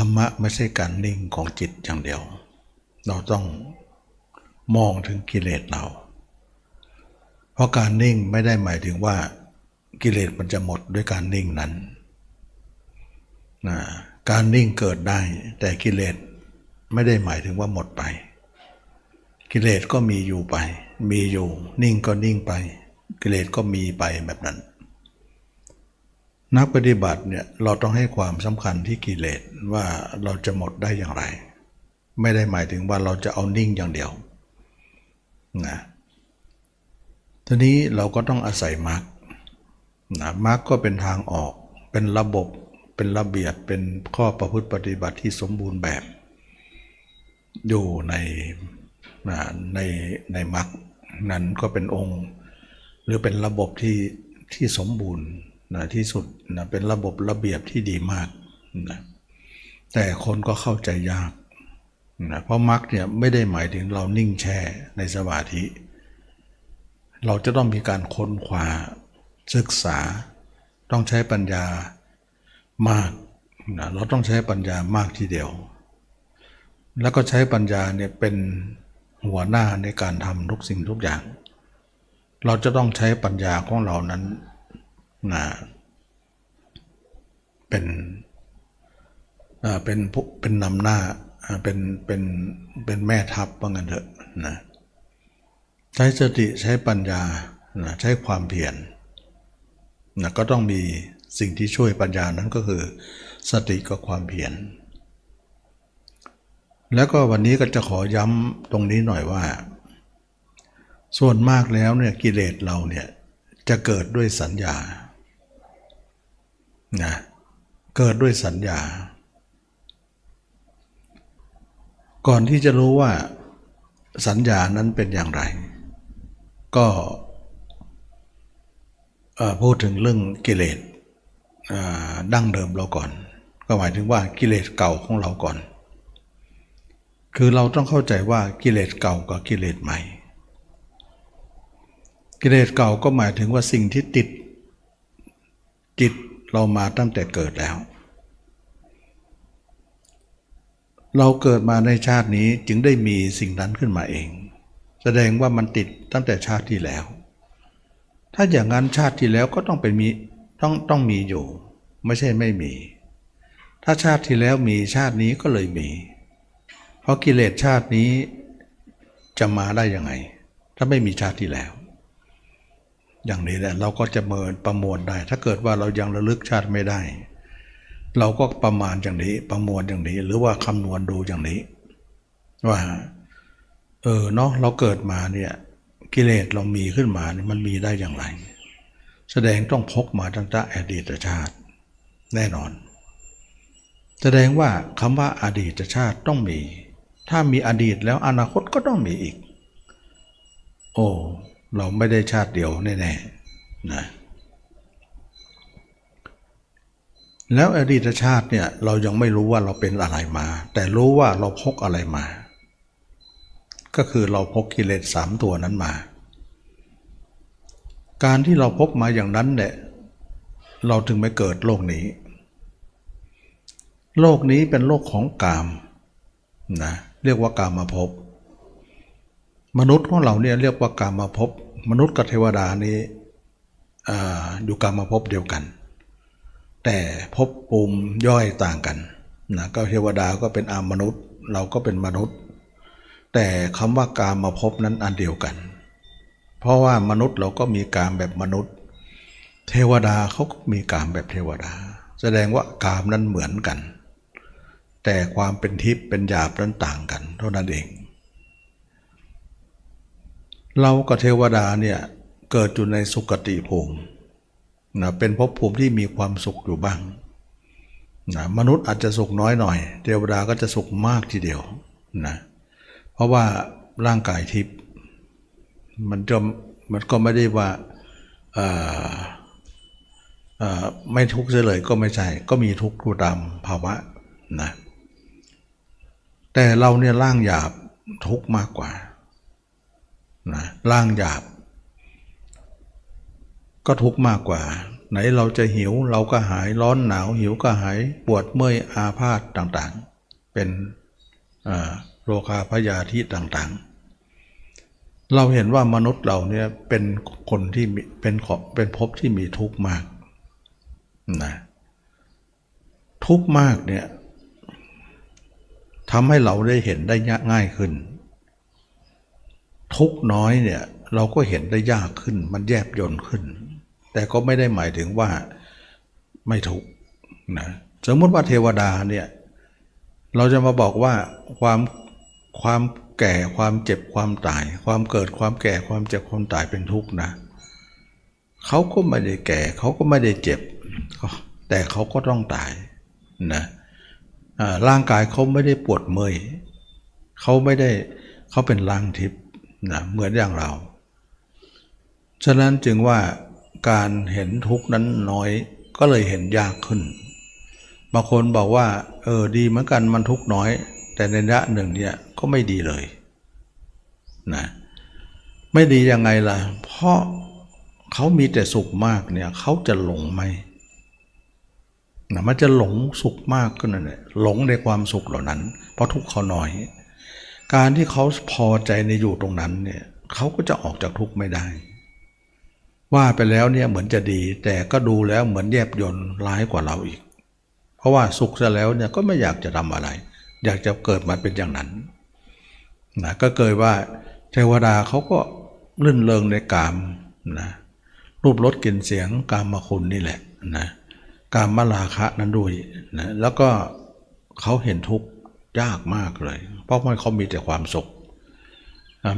ธรรมะไม่ใช่การนิ่งของจิตอย่างเดียว เราต้องมองถึงกิเลสเรา เพราะการนิ่งไม่ได้หมายถึงว่ากิเลสมันจะหมดด้วยการนิ่งนั้นนะการนิ่งเกิดได้ แต่กิเลสไม่ได้หมายถึงว่าหมดไป กิเลสก็มีอยู่ไป มีอยู่ นิ่งก็นิ่งไป กิเลสก็มีไปแบบนั้น นักปฏิบัติเนี่ยเราต้องให้ความสำคัญที่กิเลสว่าเราจะหมดได้อย่างไร ไม่ได้หมายถึงว่าเราจะเอานิ่งอย่างเดียวนะทีนี้เราก็ต้องอาศัยมรรคนะมรรคก็เป็นทางออก เป็นระบบ เป็นระเบียบ เป็นข้อประพฤติปฏิบัติที่สมบูรณ์แบบ อยู่ในนะในในมรรคนั้นก็เป็นองค์ หรือเป็นระบบที่ที่สมบูรณ์ นะที่สุดนะเป็นระบบระเบียบที่ดีมากนะแต่คนก็เข้าใจยากนะเพราะมรรคเนี่ยไม่ได้หมายถึงเรานิ่งแช่ในสมาธิ เราจะต้องมีการค้นคว้าศึกษา ต้องใช้ปัญญามากนะเราต้องใช้ปัญญามากทีเดียว แล้วก็ใช้ปัญญาเนี่ยเป็นหัวหน้าในการทำทุกสิ่งทุกอย่าง เราจะต้องใช้ปัญญาของเรานั้น นะเป็นเป็นผู้เป็นนำหน้าอ่าเป็นเป็นเป็นแม่ทัพว่างั้นเถอะนะใช้สติใช้ปัญญานะใช้ความเพียรนะก็ต้องมีสิ่งที่ช่วยปัญญานั้นก็คือ สติกับความเพียรแล้วก็วันนี้ก็จะขอย้ำตรงนี้หน่อยว่า ส่วนมากแล้วเนี่ยกิเลสเราเนี่ยจะเกิดด้วยสัญญา นะเกิดด้วยสัญญา ก่อนที่จะรู้ว่าสัญญานั้นเป็นอย่างไร ก็พูดถึงเรื่องกิเลสดั้งเดิมเราก่อน ก็หมายถึงว่ากิเลสเก่าของเราก่อน คือเราต้องเข้าใจว่ากิเลสเก่ากับกิเลสใหม่ กิเลสเก่าก็หมายถึงว่าสิ่งที่ติดจิต เรามาตั้งแต่เกิดแล้ว เราเกิดมาในชาตินี้จึงได้มีสิ่งนั้นขึ้นมาเอง แสดงว่ามันติดตั้งแต่ชาติที่แล้ว ถ้าอย่างนั้นชาติที่แล้วก็ต้องเป็นมีต้องต้องมีอยู่ ไม่ใช่ไม่มี ถ้าชาติที่แล้วมีชาตินี้ก็เลยมี เพราะกิเลสชาตินี้จะมาได้ยังไง ถ้าไม่มีชาติที่แล้ว อย่างนี้แหละเราก็จะเมินประมวลได้ ถ้าเกิดว่าเรายังระลึกชาติไม่ได้ เราก็ประมาณอย่างนี้ประมวลอย่างนี้ หรือว่าคำนวณดูอย่างนี้ ว่าเออเนาะเราเกิดมาเนี่ยกิเลสเรามีขึ้นมาเนี่ยมันมีได้อย่างไร แสดงต้องพกมาตั้งแต่อดีตชาติ แน่นอน แสดงว่าคำว่าอดีตชาติต้องมี ถ้ามีอดีตแล้วอนาคตก็ต้องมีอีก โอ้ เราไม่ได้ชาติเดียวแน่ๆนะแล้วอดีตชาติเนี่ยเรายังไม่รู้ว่าเราเป็นอะไรมา แต่รู้ว่าเราพกอะไรมา ก็คือเราพกกิเลสสามตัวนั้นมา การที่เราพกมาอย่างนั้นเนี่ยเราถึงไม่เกิดโลกนี้ โลกนี้เป็นโลกของกามนะเรียกว่ากามมาพ มนุษย์ของเราเนี่ยเรียกว่ากามมาพบมนุษย์กับเทวดานี่ออยู่กามมาพบเดียวกัน แต่ภพภูมิย่อยต่างกันนะก็เทวดาก็เป็นอามนุษย์ เราก็เป็นมนุษย์ แต่คำว่ากามมาพบนั้นอันเดียวกัน เพราะว่ามนุษย์เราก็มีกามแบบมนุษย์ เทวดาเขาก็มีกามแบบเทวดา แสดงว่ากามนั้นเหมือนกัน แต่ความเป็นทิพย์เป็นหยาบนั้นต่างกัน เท่านั้นเอง เรากับเทวดาเนี่ยเกิดอยู่ในสุคติภูมินะเป็นภพภูมิที่มีความสุขอยู่บ้างนะมนุษย์อาจจะสุขน้อยหน่อย เทวดาก็จะสุขมากทีเดียวนะเพราะว่าร่างกายทิพย์มันจะมันก็ไม่ได้ว่าอ่อเอ่อไม่ทุกข์เสียเลยก็ไม่ใช่ ก็มีทุกข์ตามภาวะนะแต่เราเนี่ยร่างหยาบทุกข์มากกว่า นะร่างหยาบ ก็ทุกข์มากกว่า ไหนเราจะหิวเราก็หายร้อนหนาวหิวก็หายปวดเมื่อยอาพาธต่างๆ เป็นโรคาพยาธิต่างๆ เราเห็นว่ามนุษย์เราเนี่ยเป็นคนที่มีเป็นขอเป็นภพที่มีทุกข์มากนะทุกข์มากเนี่ยทำให้เราได้เห็นได้ง่ายขึ้น ทุกน้อยเนี่ยเราก็เห็นได้ยากขึ้น มันแยบยนต์ขึ้น แต่ก็ไม่ได้หมายถึงว่าไม่ทุกนะสมมติว่าเทวดาเนี่ยเราจะมาบอกว่าความความแก่ความเจ็บความตาย ความเกิดความแก่ความเจ็บความตายเป็นทุกข์นะเขาก็ไม่ได้แก่เขาก็ไม่ได้เจ็บ แต่เขาก็ต้องตายนะร่างกายเขาไม่ได้ปวดเมื่อยเขาไม่ได้เขาเป็นร่างทิพย์ นะเหมือนอย่างเรา ฉะนั้นจึงว่าการเห็นทุกข์นั้นน้อยก็เลยเห็นยากขึ้น บางคนบอกว่า เออดีเหมือนกันมันทุกข์น้อย แต่ในระยะหนึ่งเนี่ยก็ไม่ดีเลยนะไม่ดียังไงล่ะ เพราะเขามีแต่สุขมากเนี่ยเขาจะหลงไหมนะมันจะหลงสุขมากก็นั่นแหละหลงในความสุขเหล่านั้น เพราะทุกข์เขาน้อย การที่เขาพอใจในอยู่ตรงนั้นเนี่ยเขาก็จะออกจากทุกข์ไม่ได้ ว่าไปแล้วเนี่ยเหมือนจะดี แต่ก็ดูแล้วเหมือนแยบยนต์ร้ายกว่าเราอีก เพราะว่าสุขซะแล้วเนี่ยก็ไม่อยากจะทำอะไร อยากจะเกิดมาเป็นอย่างนั้นนะก็เกิดว่าเทวดาเขาก็ลื่นเลงในกามนะรูปรสกลิ่นเสียงกามมาคุณนี่แหละนะกามมาราคะนั้นด้วยนะแล้วก็เขาเห็นทุกข์ ยากมากเลย เพราะว่าเขามีแต่ความสุข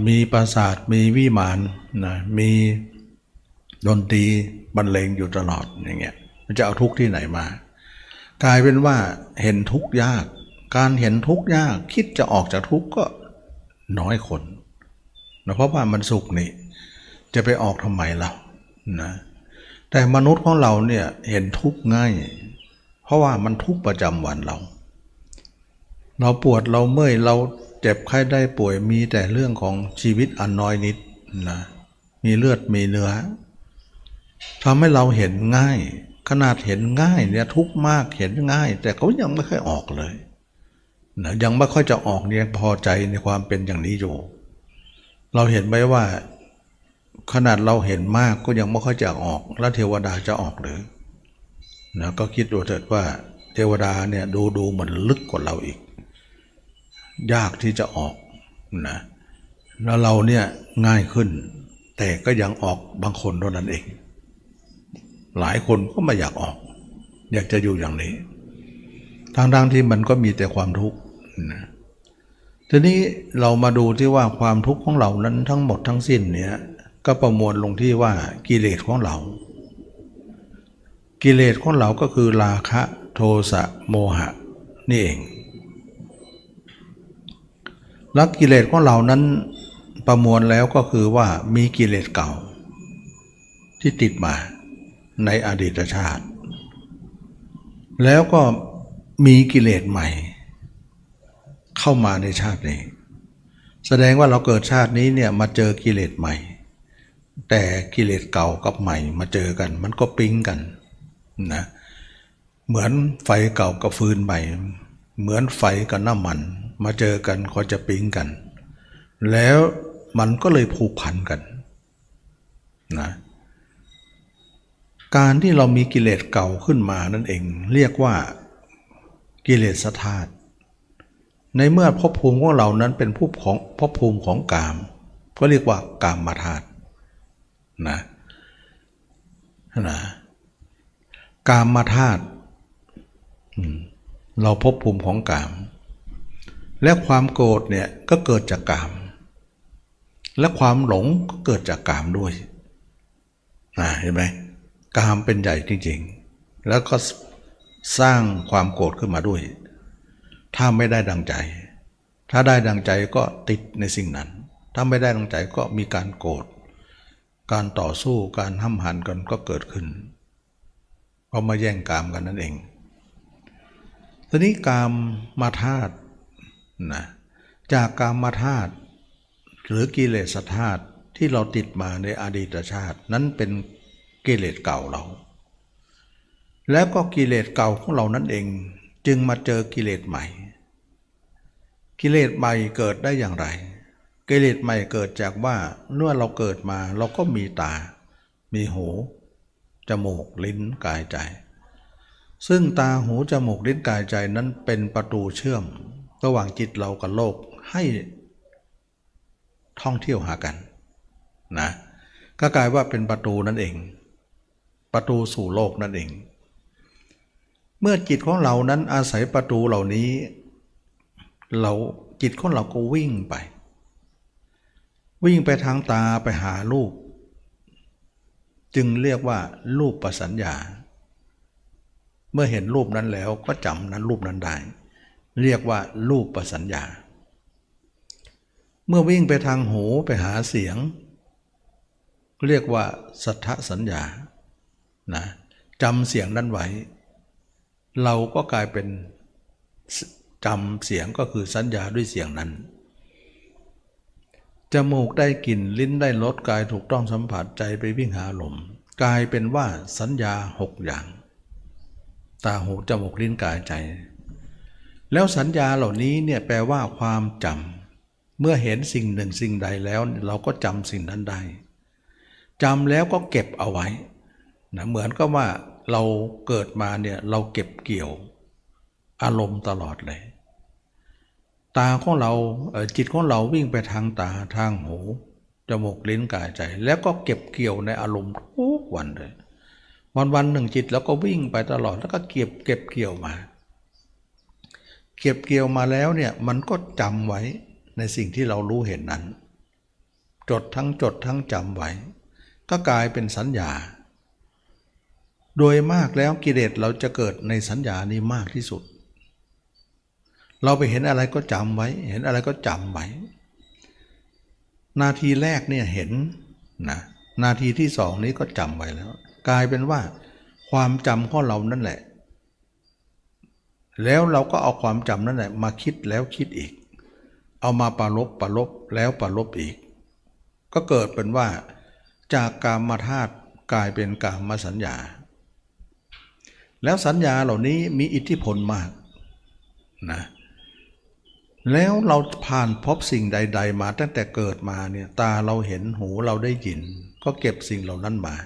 มีปราสาทมีวิมานนะมีดนตรีบรรเลงอยู่ตลอดอย่างเงี้ยมันจะเอาทุกข์ที่ไหนมา กลายเป็นว่าเห็นทุกข์ยาก การเห็นทุกข์ยากคิดจะออกจากทุกข์ก็น้อยคนนะเพราะว่ามันสุขนี่จะไปออกทำไมเรานะแต่มนุษย์ของเราเนี่ยเห็นทุกข์ง่าย เพราะว่ามันทุกข์ประจำวันเรา เราปวดเราเมื่อยเราเจ็บไข้ได้ป่วยมีแต่เรื่องของชีวิตอันน้อยนิดนะมีเลือดมีเนื้อทำให้เราเห็นง่าย ขนาดเห็นง่ายเนี่ยทุกมากเห็นง่าย แต่เขายังไม่ค่อยออกเลยนะยังไม่ค่อยจะออกเนี่ยพอใจในความเป็นอย่างนี้อยู่ เราเห็นไหมว่า ขนาดเราเห็นมากก็ยังไม่ค่อยจะออก แล้วเทวดาจะออกหรือนะก็คิดดูเถิดว่า เทวดาเนี่ยดูดูเหมือนลึกกว่าเราอีก ยากที่จะออกนะแล้วเราเนี่ยง่ายขึ้น แต่ก็ยังออกบางคนเท่านั้นเอง หลายคนก็ไม่อยากออก อยากจะอยู่อย่างนี้ทางทางที่มันก็มีแต่ความทุกข์นะทีนี้เรามาดูที่ว่าความทุกข์ของเรานั้นทั้งหมดทั้งสิ้นเนี่ยก็ประมวลลงที่ว่ากิเลสของเรา กิเลสของเราก็คือราคะ โทสะโมหะ นี่เอง ล้วกิเลสของเรานั้นประมวลแล้วก็คือว่ามีกิเลสเก่า ที่ติดมาในอดีตชาติ แล้วก็มีกิเลสใหม่ เข้ามาในชาตินี้ แสดงว่าเราเกิดชาตินี้เนี่ยมาเจอกิเลสใหม่ แต่กิเลสเก่ากับใหม่มาเจอกัน มันก็ปิ๊งกันนะเหมือนไฟเก่ากับฟืนใหม่ เหมือนไฟกับน้ำมัน มาเจอกันก็จะปิ๊งกัน แล้วมันก็เลยผูกพันกันนะการที่เรามีกิเลสเก่าขึ้นมานั่นเอง เรียกว่ากิเลสธาตุในเมื่อภพภูมิของเรานั้นเป็นภพของภพภูมิของกาม ก็เรียกว่ากามมาธาตุนะนะกามมาธาตุเราภพภูมิของกาม และความโกรธเนี่ยก็เกิดจากกาม และความหลงก็เกิดจากกามด้วยนะเห็นไหมกามเป็นใหญ่จริงๆ แล้วก็สร้างความโกรธขึ้นมาด้วย ถ้าไม่ได้ดังใจ ถ้าได้ดังใจก็ติดในสิ่งนั้น ถ้าไม่ได้ดังใจก็มีการโกรธ การต่อสู้ การห้ำหันกันก็เกิดขึ้น ก็มาแย่งกามกันนั่นเอง ทีนี้กามมาธาตุ นะจากกามมธาตุหรือกิเลสธาตุที่เราติดมาในอดีตชาติ นั้นเป็นกิเลสเก่าเรา แล้วก็กิเลสเก่าของเรานั่นเอง จึงมาเจอกิเลสใหม่ กิเลสใหม่เกิดได้อย่างไร กิเลสใหม่เกิดจากว่าเมื่อเราเกิดมาเราก็มีตา มีหูจมูกลิ้นกายใจ ซึ่งตาหูจมูกลิ้นกายใจนั้นเป็นประตูเชื่อม ระหว่างจิตเรากับโลกให้ท่องเที่ยวหากันนะก็กลายว่าเป็นประตูนั่นเอง ประตูสู่โลกนั่นเอง เมื่อจิตของเรานั้นอาศัยประตูเหล่านี้ เราจิตของเราก็วิ่งไป วิ่งไปทางตาไปหารูป จึงเรียกว่ารูปประสัญญา เมื่อเห็นรูปนั้นแล้วก็จำนั้นรูปนั้นได้ เรียกว่ารูปประสัญญา เมื่อวิ่งไปทางหูไปหาเสียง เรียกว่าสัทธสัญญานะจำเสียงนั้นไว้ เราก็กลายเป็นจำเสียงก็คือสัญญาด้วยเสียงนั้นจมูกได้กลิ่นลิ้นได้รสกายถูกต้องสัมผัสใจไปวิ่งหาลมกลายเป็นว่าสัญญาหกอย่าง ตาหูจมูกลิ้นกายใจ แล้วสัญญาเหล่านี้เนี่ยแปลว่าความจำเมื่อเห็นสิ่งหนึ่งสิ่งใดแล้ว เราก็จำสิ่งนั้นได้จำแล้วก็เก็บเอาไว้นะเหมือนกับว่าเราเกิดมาเนี่ยเราเก็บเกี่ยวอารมณ์ตลอดเลย ตาของเราจิตของเราวิ่งไปทางตาทางหูจมูกลิ้นกายใจ แล้วก็เก็บเกี่ยวในอารมณ์ทุกวันเลยวันวันหนึ่งจิตแล้วก็วิ่งไปตลอดแล้วก็เก็บเก็บเกี่ยวมา เก็บเกี่ยวมาแล้วเนี่ยมันก็จำไว้ในสิ่งที่เรารู้เห็นนั้น จดทั้งจดทั้งจำไว้ ก็กลายเป็นสัญญา โดยมากแล้วกิเลสเราจะเกิดในสัญญานี้มากที่สุด เราไปเห็นอะไรก็จำไว้ เห็นอะไรก็จำไว้ นาทีแรกเนี่ยเห็นนะนาทีที่สองนี้ก็จำไว้แล้ว กลายเป็นว่า ความจำของเรานั่นแหละ แล้วเราก็เอาความจำนั่นแหละมาคิดแล้วคิดอีก เอามาปรลบปรลบแล้วปรลบอีก ก็เกิดเป็นว่า จากกามมาธาตุกลายเป็นกามมาสัญญา แล้วสัญญาเหล่านี้มีอิทธิพลมากนะแล้วเราผ่านพบสิ่งใด ๆ มาตั้งแต่เกิดมาเนี่ยตาเราเห็นหูเราได้ยิน ก็เก็บสิ่งเหล่านั้นมา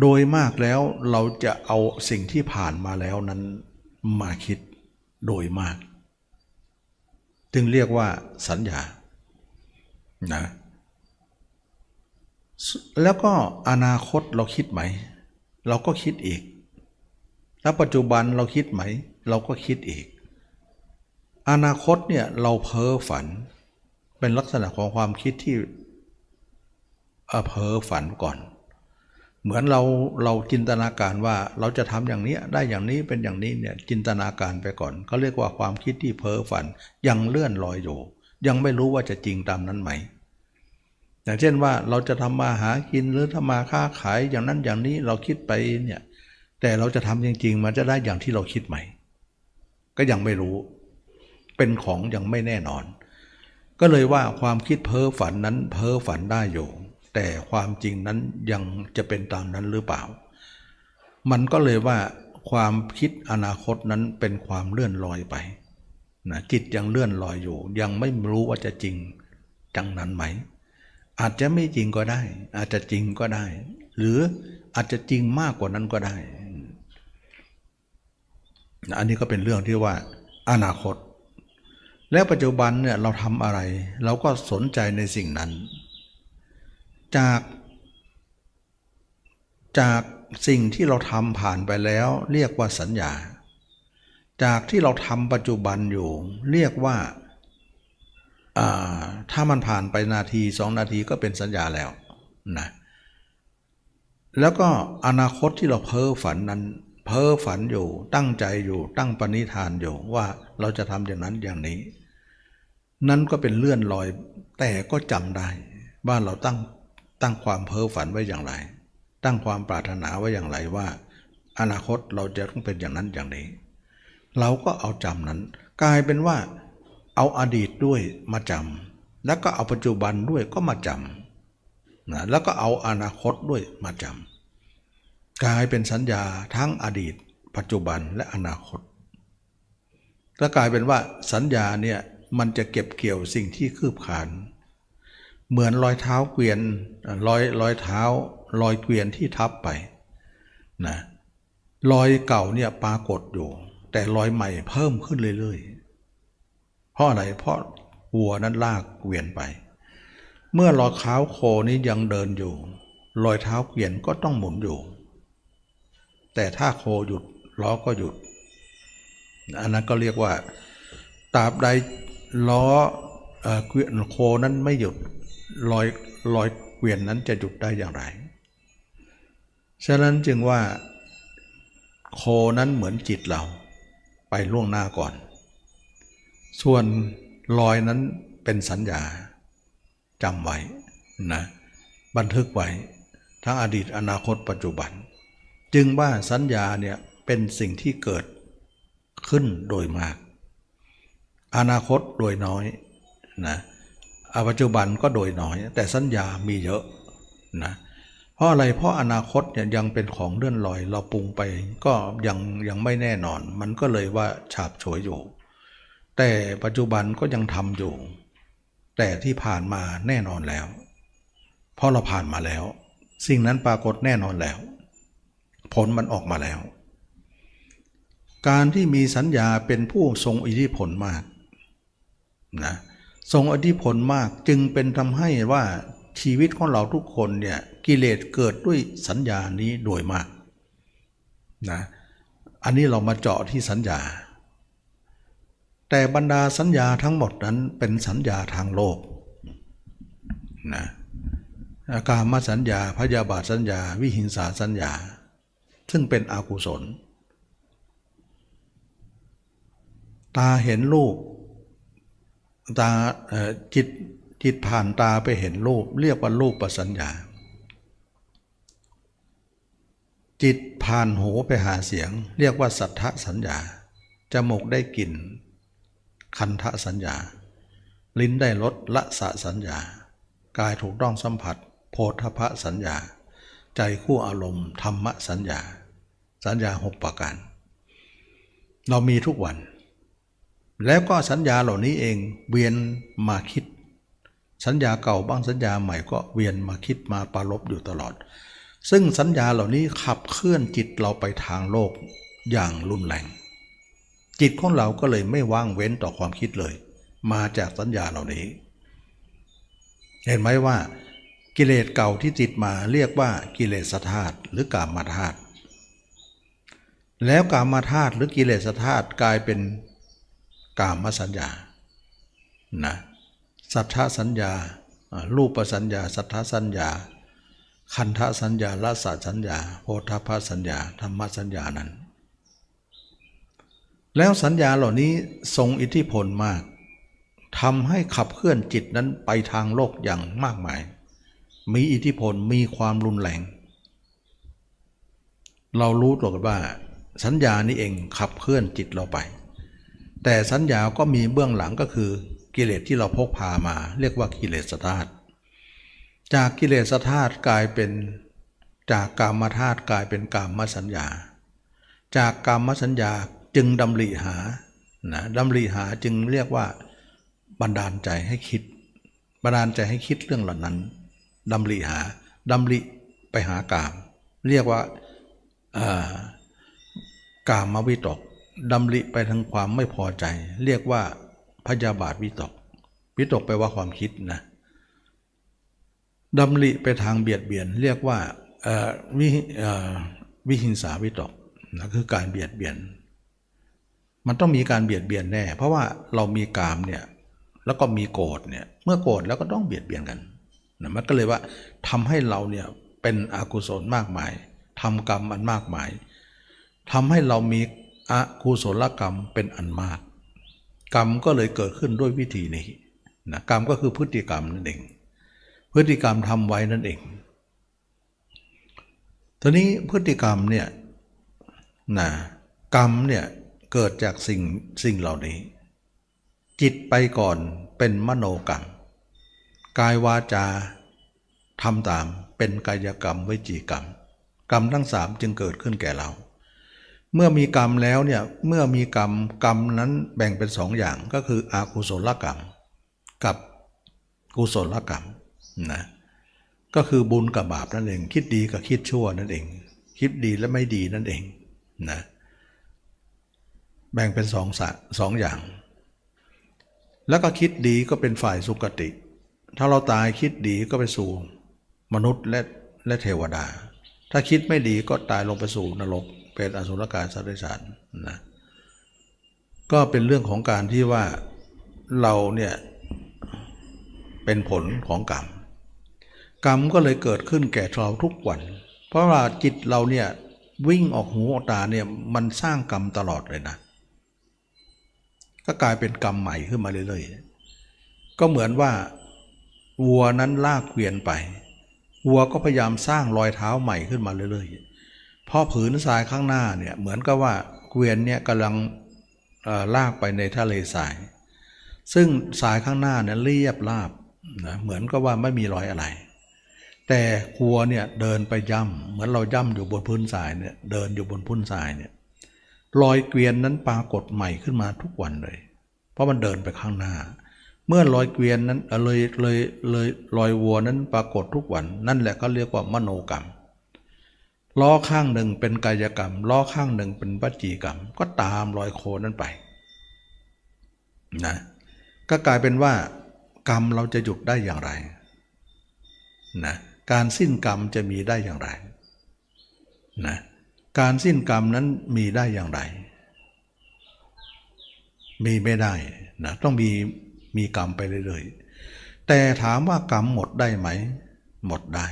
โดยมากแล้วเราจะเอาสิ่งที่ผ่านมาแล้วนั้นมาคิดโดยมาก จึงเรียกว่าสัญญานะแล้วก็อนาคตเราคิดไหม เราก็คิดอีก แล้วปัจจุบันเราคิดไหม เราก็คิดอีก อนาคตเนี่ยเราเพ้อฝัน เป็นลักษณะของความคิดที่เพ้อฝันก่อน เหมือนเราเราจินตนาการว่าเราจะทำอย่างนี้ได้อย่างนี้เป็นอย่างนี้เนี่ยจินตนาการไปก่อนเขาเรียกว่าความคิดที่เพ้อฝันยังเลื่อนลอยอยู่ ยังไม่รู้ว่าจะจริงตามนั้นไหม อย่างเช่นว่าเราจะทำมาหากินหรือทำมาค้าขายอย่างนั้นอย่างนี้เราคิดไปเนี่ยแต่เราจะทำจริง ๆ มันจะได้อย่างที่เราคิดไหม ก็ยังไม่รู้ เป็นของยังไม่แน่นอน ก็เลยว่าความคิดเพ้อฝันนั้นเพ้อฝันได้อยู่ แต่ความจริงนั้นยังจะเป็นตามนั้นหรือเปล่า มันก็เลยว่าความคิดอนาคตนั้นเป็นความเลื่อนลอยไปนะจิตยังเลื่อนลอยอยู่ ยังไม่รู้ว่าจะจริงจังนั้นไหม อาจจะไม่จริงก็ได้ อาจจะจริงก็ได้ หรืออาจจะจริงมากกว่านั้นก็ได้อันนี้ก็เป็นเรื่องที่ว่าอนาคต แล้วปัจจุบันเนี่ยเราทำอะไร เราก็สนใจในสิ่งนั้น จากจากสิ่งที่เราทำผ่านไปแล้วเรียกว่าสัญญา จากที่เราทำปัจจุบันอยู่ เรียกว่าถ้ามันผ่านไปนาทีสองนาทีก็เป็นสัญญาแล้วนะแล้วก็อนาคตที่เราเพ้อฝันนั้น เพ้อฝันอยู่ตั้งใจอยู่ตั้งปณิธานอยู่ว่าเราจะทำอย่างนั้นอย่างนี้ นั้นก็เป็นเลื่อนลอยแต่ก็จำได้ว่าเราตั้ง ตั้งความเพ้อฝันไว้อย่างไร ตั้งความปรารถนาไว้อย่างไรว่า อนาคตเราจะต้องเป็นอย่างนั้นอย่างนี้ เราก็เอาจำนั้น กลายเป็นว่า เอาอดีตด้วยมาจำแล้วก็เอาปัจจุบันด้วยก็มาจำนะแล้วก็เอาอนาคตด้วยมาจกลายเป็นสัญญาทั้งอดีต ปัจจุบันและอนาคตก็กลายเป็นว่าสัญญาเนี่ยมันจะเก็บเกี่ยวสิ่งที่คืบคลาน เหมือนรอยเท้าเกวียนรอยรอยเท้ารอยเกวียนที่ทับไปนะรอยเก่าเนี่ยปรากฏอยู่ แต่รอยใหม่เพิ่มขึ้นเรื่อยๆเพราะอะไรเพราะวัวนั้นลากเกวียนไป เมื่อรอยเท้าโคนี้ยังเดินอยู่ รอยเท้าเกวียนก็ต้องหมุนอยู่ แต่ถ้าโคหยุดล้อก็หยุด อันนั้นก็เรียกว่าตราบใดล้อเอ่อเกวียนโคนั้นไม่หยุด รอยรอยเกวียนนั้นจะหยุดได้อย่างไร ฉะนั้นจึงว่า โคนั้นเหมือนจิตเรา ไปล่วงหน้าก่อน ส่วนรอยนั้นเป็นสัญญาจำไว้นะบันทึกไว้ทั้งอดีตอนาคตปัจจุบัน จึงว่าสัญญาเนี่ยเป็นสิ่งที่เกิดขึ้นโดยมาก อนาคตโดยน้อยนะ ปัจจุบันก็โดยน้อย แต่สัญญามีเยอะนะเพราะอะไรเพราะอนาคตเนี่ยยังเป็นของเลื่อนลอย เราปรุงไปก็ยังยังไม่แน่นอน มันก็เลยว่าฉาบฉวยอยู่ แต่ปัจจุบันก็ยังทำอยู่ แต่ที่ผ่านมาแน่นอนแล้ว เพราะเราผ่านมาแล้ว สิ่งนั้นปรากฏแน่นอนแล้ว ผลมันออกมาแล้ว การที่มีสัญญาเป็นผู้ทรงอิทธิพลมากนะ ทรงอธิพลมากจึงเป็นทำให้ว่าชีวิตของเราทุกคนเนี่ยกิเลสเกิดด้วยสัญญานี้โดยมากนะอันนี้เรามาเจาะที่สัญญา แต่บรรดาสัญญาทั้งหมดนั้นเป็นสัญญาทางโลกนะกามสัญญาพยาบาทสัญญา วิหิงสาสัญญา ซึ่งเป็นอกุศล ตาเห็นรูป ตาจิตจิตผ่านตาไปเห็นรูป เรียกว่ารูปประสัญญา จิตผ่านหูไปหาเสียง เรียกว่าสัทธสัญญาจมูกได้กลิ่น คันทะสัญญา ลิ้นได้รสละสะสัญญา กายถูกต้องสัมผัส โพธพะสัญญา ใจคู่อารมณ์ธรรมสัญญา สัญญาหกประการ เรามีทุกวัน แล้วก็สัญญาเหล่านี้เองเวียนมาคิด สัญญาเก่าบ้างสัญญาใหม่ก็เวียนมาคิดมาปรารบอยู่ตลอด ซึ่งสัญญาเหล่านี้ขับเคลื่อนจิตเราไปทางโลกอย่างรุนแรง จิตของเราก็เลยไม่ว่างเว้นต่อความคิดเลย มาจากสัญญาเหล่านี้ เห็นไหมว่า กิเลสเก่าที่ติดมาเรียกว่ากิเลสธาตุหรือกามธาตุแล้วกามธาตุหรือกิเลสธาตุกลายเป็น กามสัญญานะสัทธสัญญารูปสัญญา สัทธสัญญา คันธสัญญาละสะสัญญา โพธพสัญญา ธรรมสัญญานั้น แล้วสัญญาเหล่านี้ทรงอิทธิพลมากทำให้ขับเคลื่อนจิตนั้นไปทางโลกอย่างมากมาย มีอิทธิพลมีความรุนแรง เรารู้ตัวกันว่า สัญญานี้เองขับเคลื่อนจิตเราไป แต่สัญญาก็มีเบื้องหลังก็คือกิเลสที่เราพกพามา เรียกว่ากิเลสธาตุจากกิเลสธาตุกลายเป็นจากกามธาตุกลายเป็นกามสัญญา จากกามสัญญาจึงดำริหานะดำริหาจึงเรียกว่าบันดาลใจให้คิด บันดาลใจให้คิดเรื่องเหล่านั้นดำริหาดำริไปหากาม เรียกว่าอ่ากามวิตก ดำริไปทางความไม่พอใจ เรียกว่าพยาบาทวิตก วิตกแปลว่าความคิดนะดำริไปทางเบียดเบียน เรียกว่าวิวิหิงสาวิตกนะคือการเบียดเบียน มันต้องมีการเบียดเบียนแน่ เพราะว่าเรามีกามเนี่ยแล้วก็มีโกรธเนี่ยเมื่อโกรธแล้วก็ต้องเบียดเบียนกันนะมันก็เลยว่าทำให้เราเนี่ยเป็นอกุศลมากมายทำกรรมอันมากมายทำให้เรามี อกุศลกรรมเป็นอันมาก กรรมก็เลยเกิดขึ้นด้วยวิธีนี้นะกรรมก็คือพฤติกรรมนั่นเอง พฤติกรรมทำไว้นั่นเองทีนี้พฤติกรรมเนี่ยนะกรรมเนี่ยเกิดจากสิ่งสิ่งเหล่านี้ จิตไปก่อนเป็นมโนกรรมกายวาจาทำตามเป็นกายกรรมวิจีกรรม กรรมทั้งสามจึงเกิดขึ้นแก่เรา เมื่อมีกรรมแล้วเนี่ยเมื่อมีกรรมกรรมนั้นแบ่งเป็นสองอย่างก็คืออากุศลกรรม กับกุศลกรรมนะก็คือบุญกับบาปนั่นเอง คิดดีกับคิดชั่วนั่นเอง คิดดีและไม่ดีนั่นเองนะแบ่งเป็นสองสะสองอย่าง แล้วก็คิดดีก็เป็นฝ่ายสุคติ ถ้าเราตายคิดดีก็ไปสู่มนุษย์และและเทวดา ถ้าคิดไม่ดีก็ตายลงไปสู่นรก เป็นอสุรกายสัตว์เดรัจฉานนะก็เป็นเรื่องของการที่ว่าเราเนี่ยเป็นผลของกรรม กรรมก็เลยเกิดขึ้นแก่เราทุกวัน เพราะว่าจิตเราเนี่ยวิ่งออกหูออกตาเนี่ยมันสร้างกรรมตลอดเลยนะ ก็กลายเป็นกรรมใหม่ขึ้นมาเรื่อยๆ ก็เหมือนว่าวัวนั้นลากเกวียนไป วัวก็พยายามสร้างรอยเท้าใหม่ขึ้นมาเรื่อยๆ เพราะผืนทรายข้างหน้าเนี่ยเหมือนกับว่าเกวียนเนี่ยกำลังลากไปในทะเลทราย ซึ่งทรายข้างหน้าเนี่ยเรียบราบนะเหมือนกับว่าไม่มีรอยอะไร แต่ควัวเนี่ยเดินไปย่ำเหมือนเราย่ำอยู่บนพื้นทรายเนี่ยเดินอยู่บนพื้นทรายเนี่ยรอยเกวียนนั้นปรากฏใหม่ขึ้นมาทุกวันเลย เพราะมันเดินไปข้างหน้า เมื่อรอยเกวียนนั้นเอ่อเลยเลยเลยรอยวัวนั้นปรากฏทุกวัน นั่นแหละเขาเรียกว่ามโนกรรม ล้อข้างหนึ่งเป็นกายกรรม ล้อข้างหนึ่งเป็นวจีกรรม ก็ตามรอยโคนั้นไปนะก็กลายเป็นว่ากรรมเราจะหยุดได้อย่างไรนะการสิ้นกรรมจะมีได้อย่างไรนะการสิ้นกรรมนั้นมีได้อย่างไร มีไม่ได้นะต้องมีมีกรรมไปเรื่อยๆแต่ถามว่ากรรมหมดได้ไหม หมดได้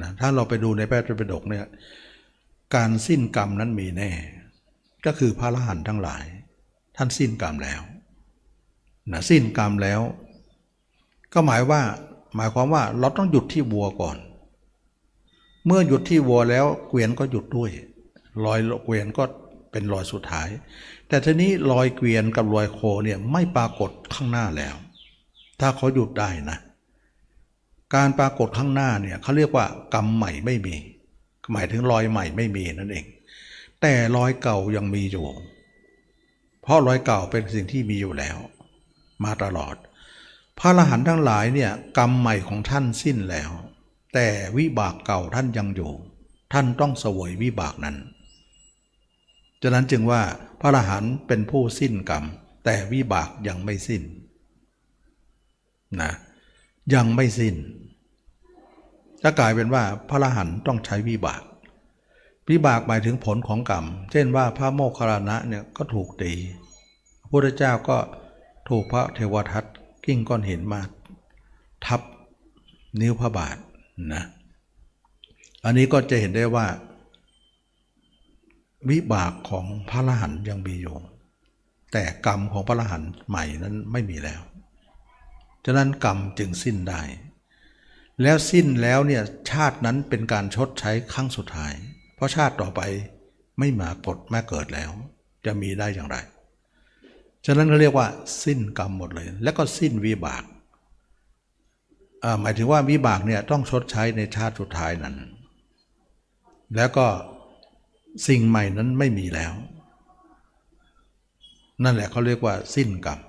นะถ้าเราไปดูในพระไตรปิฎกเนี่ยการสิ้นกรรมนั้นมีแน่ ก็คือพระอรหันต์ทั้งหลาย ท่านสิ้นกรรมแล้วนะสิ้นกรรมแล้ว ก็หมายว่าหมายความว่าเราต้องหยุดที่วัวก่อน เมื่อหยุดที่วัวแล้วเกวียนก็หยุดด้วยรอยเกวียนก็เป็นรอยสุดท้าย แต่ทีนี้รอยเกวียนกับรอยโคเนี่ยไม่ปรากฏข้างหน้าแล้ว ถ้าเขาหยุดได้นะ การปรากฏข้างหน้าเนี่ยเขาเรียกว่ากรรมใหม่ไม่มี หมายถึงรอยใหม่ไม่มีนั่นเอง แต่รอยเก่ายังมีอยู่ เพราะรอยเก่าเป็นสิ่งที่มีอยู่แล้ว มาตลอด พระอรหันต์ทั้งหลายเนี่ยกรรมใหม่ของท่านสิ้นแล้ว แต่วิบากเก่าท่านยังอยู่ ท่านต้องเสวยวิบากนั้นฉะนั้นจึงว่าพระอรหันต์เป็นผู้สิ้นกรรม แต่วิบากยังไม่สิ้นนะยังไม่สิ้น จะกลายเป็นว่าพระอรหันต์ต้องใช้วิบาก วิบากหมายถึงผลของกรรม เช่นว่าพระโมคคัลลานะเนี่ยก็ถูกตีพระพุทธเจ้าก็ถูกพระเทวทัตกิ้งก้อนเหินมาทับนิ้วพระบาทนะอันนี้ก็จะเห็นได้ว่า วิบากของพระอรหันต์ยังมีอยู่ แต่กรรมของพระอรหันต์ใหม่นั้นไม่มีแล้ว ฉะนั้นกรรมจึงสิ้นได้ แล้วสิ้นแล้วเนี่ยชาตินั้นเป็นการชดใช้ครั้งสุดท้าย เพราะชาติต่อไปไม่มากดแม่เกิดแล้ว จะมีได้อย่างไร ฉะนั้นเขาเรียกว่า สิ้นกรรมหมดเลย แล้วก็สิ้นวิบากหมายถึงว่าวิบากเนี่ยต้องชดใช้ในชาติสุดท้ายนั้น แล้วก็สิ่งใหม่นั้นไม่มีแล้ว นั่นแหละเขาเรียกว่าสิ้นกรรม